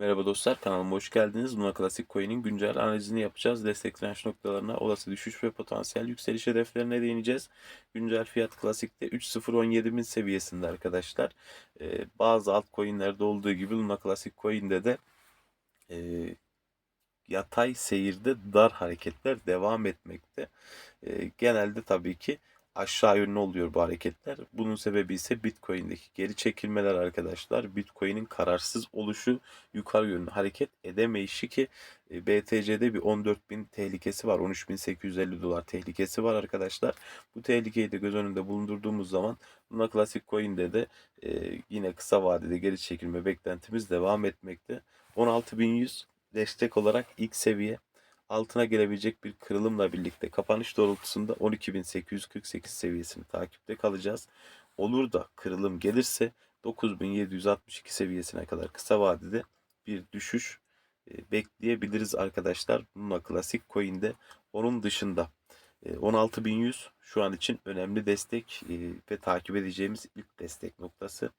Merhaba dostlar, kanalıma hoş geldiniz. Luna Classic Coin'in güncel analizini yapacağız. Destek direnç noktalarına, olası düşüş ve potansiyel yükseliş hedeflerine değineceğiz. Güncel fiyat klasikte 3.017.000 seviyesinde arkadaşlar. Ee, bazı altcoin'lerde olduğu gibi Luna Classic Coin'de de e, yatay seyirde dar hareketler devam etmekte. Ee, genelde tabii ki aşağı yönlü oluyor bu hareketler. Bunun sebebi ise Bitcoin'deki geri çekilmeler arkadaşlar. Bitcoin'in kararsız oluşu, yukarı yönlü hareket edemeyişi ki e, BTC'de bir 14.000 tehlikesi var. 13.850 dolar tehlikesi var arkadaşlar. Bu tehlikeyi de göz önünde bulundurduğumuz zaman Luna Classic Coin'de de e, yine kısa vadede geri çekilme beklentimiz devam etmekte. 16.100 destek olarak ilk seviye altına gelebilecek bir kırılımla birlikte kapanış doğrultusunda 12.848 seviyesini takipte kalacağız. Olur da kırılım gelirse 9.762 seviyesine kadar kısa vadede bir düşüş e, bekleyebiliriz arkadaşlar. Bununla klasik coin'de onun dışında e, 16.100 şu an için önemli destek e, ve takip edeceğimiz ilk destek noktası.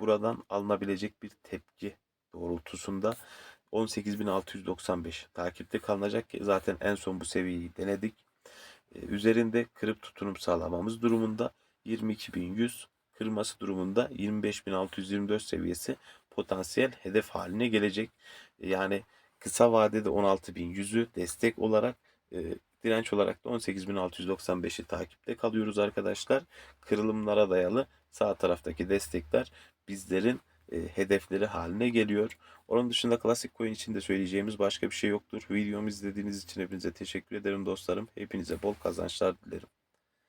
Buradan alınabilecek bir tepki doğrultusunda 18.695 takipte kalınacak ki zaten en son bu seviyeyi denedik. Ee, üzerinde kırıp tutunum sağlamamız durumunda 22.100 kırması durumunda 25.624 seviyesi potansiyel hedef haline gelecek. Ee, Yani kısa vadede 16.100'ü destek olarak e, direnç olarak da 18.695'i takipte kalıyoruz arkadaşlar. Kırılımlara dayalı sağ taraftaki destekler bizlerin e, hedefleri haline geliyor. Onun dışında klasik coin için de söyleyeceğimiz başka bir şey yoktur. Videomu izlediğiniz için hepinize teşekkür ederim dostlarım. Hepinize bol kazançlar dilerim.